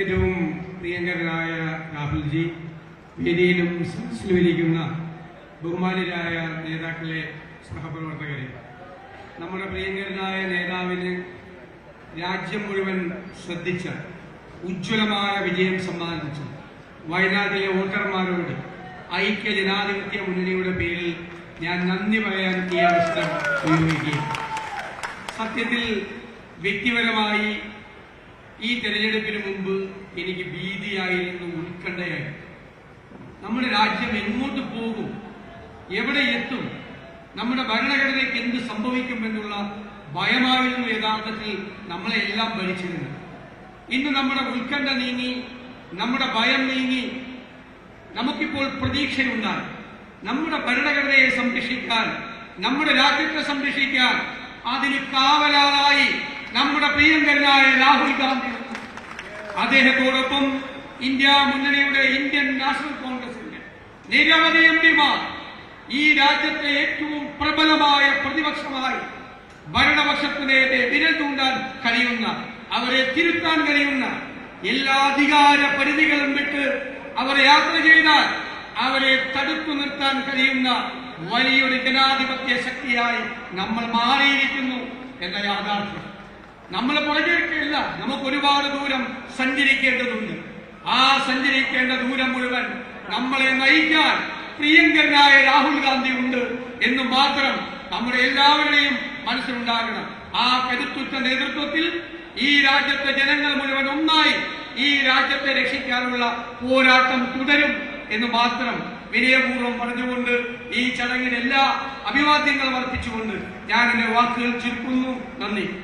ഏറ്റവും പ്രിയങ്കരനായ രാഹുൽജി വേദിയിലും സദസ്സിലും ഇരിക്കുന്ന ബഹുമാനരായ നേതാക്കളെ സഹപ്രവർത്തകരെ. നമ്മുടെ പ്രിയങ്കരനായ നേതാവിന് രാജ്യം മുഴുവൻ ശ്രദ്ധിച്ച ഉജ്ജ്വലമായ വിജയം സമ്മാനിച്ച വയനാട്ടിലെ വോട്ടർമാരോട് ഐക്യ ജനാധിപത്യ മുന്നണിയുടെ പേരിൽ ഞാൻ നന്ദി പറയാൻ ഈ അവസരം ഉപയോഗിക്കുകയാണ്. സത്യത്തിൽ വ്യക്തിപരമായി ഈ തെരഞ്ഞെടുപ്പിന് മുമ്പ് എനിക്ക് ഭീതിയായിരുന്നു ഉത്കണ്ഠയായിരുന്നു നമ്മുടെ രാജ്യം എങ്ങോട്ട് പോകും? എവിടെ എത്തും? നമ്മുടെ ഭരണഘടനയ്ക്ക് എന്ത് സംഭവിക്കുമെന്നുള്ള ഭയമായിരുന്നു യഥാർത്ഥത്തിൽ നമ്മളെ എല്ലാം ഭരിച്ചിരുന്നത്. ഇന്ന് നമ്മുടെ ഉത്കണ്ഠ നീങ്ങി നമ്മുടെ ഭയം നീങ്ങി നമുക്കിപ്പോൾ പ്രതീക്ഷയുണ്ടായി. നമ്മുടെ ഭരണഘടനയെ സംരക്ഷിക്കാൻ നമ്മുടെ രാജ്യത്തെ സംരക്ഷിക്കാൻ അതിന് കാവലാളായി നമ്മുടെ പ്രിയങ്കരനായ രാഹുൽ ഗാന്ധി. അദ്ദേഹത്തോടൊപ്പം ഇന്ത്യ മുന്നണിയുടെ ഇന്ത്യൻ നാഷണൽ കോൺഗ്രസിന്റെ നിരവധി എം പിമാർ ഈ രാജ്യത്തെ ഏറ്റവും പ്രബലമായ പ്രതിപക്ഷമായി ഭരണപക്ഷത്തിനേറെ വിരൽ തൂണ്ടാൻ കഴിയുന്ന അവരെ തിരുത്താൻ കഴിയുന്ന എല്ലാ അധികാര പരിധികളും വിട്ട് അവരെ യാത്ര ചെയ്താൽ അവരെ തടുത്തു നിർത്താൻ കഴിയുന്ന വലിയൊരു ജനാധിപത്യ ശക്തിയായി നമ്മൾ മാറിയിരിക്കുന്നു എന്ന യാഥാർത്ഥ്യം. നമ്മൾ പുറകേക്കില്ല നമുക്ക് ഒരുപാട് ദൂരം സഞ്ചരിക്കേണ്ടതുണ്ട്. ആ സഞ്ചരിക്കേണ്ട ദൂരം മുഴുവൻ നമ്മളെ നയിക്കാൻ പ്രിയങ്കരനായ രാഹുൽ ഗാന്ധി ഉണ്ട് എന്ന് മാത്രം നമ്മുടെ എല്ലാവരുടെയും മനസ്സിലുണ്ടാകണം. ആ കരുത്തുറ്റ നേതൃത്വത്തിൽ ഈ രാജ്യത്തെ ജനങ്ങൾ മുഴുവൻ ഒന്നായി ഈ രാജ്യത്തെ രക്ഷിക്കാനുള്ള പോരാട്ടം തുടരും എന്ന് മാത്രം വിനയപൂർവം പറഞ്ഞുകൊണ്ട് ഈ ചടങ്ങിന് എല്ലാ അഭിവാദ്യങ്ങളും അർപ്പിച്ചുകൊണ്ട് ഞാൻ എന്റെ വാക്കുകൾ ചുരുക്കുന്നു. നന്ദി.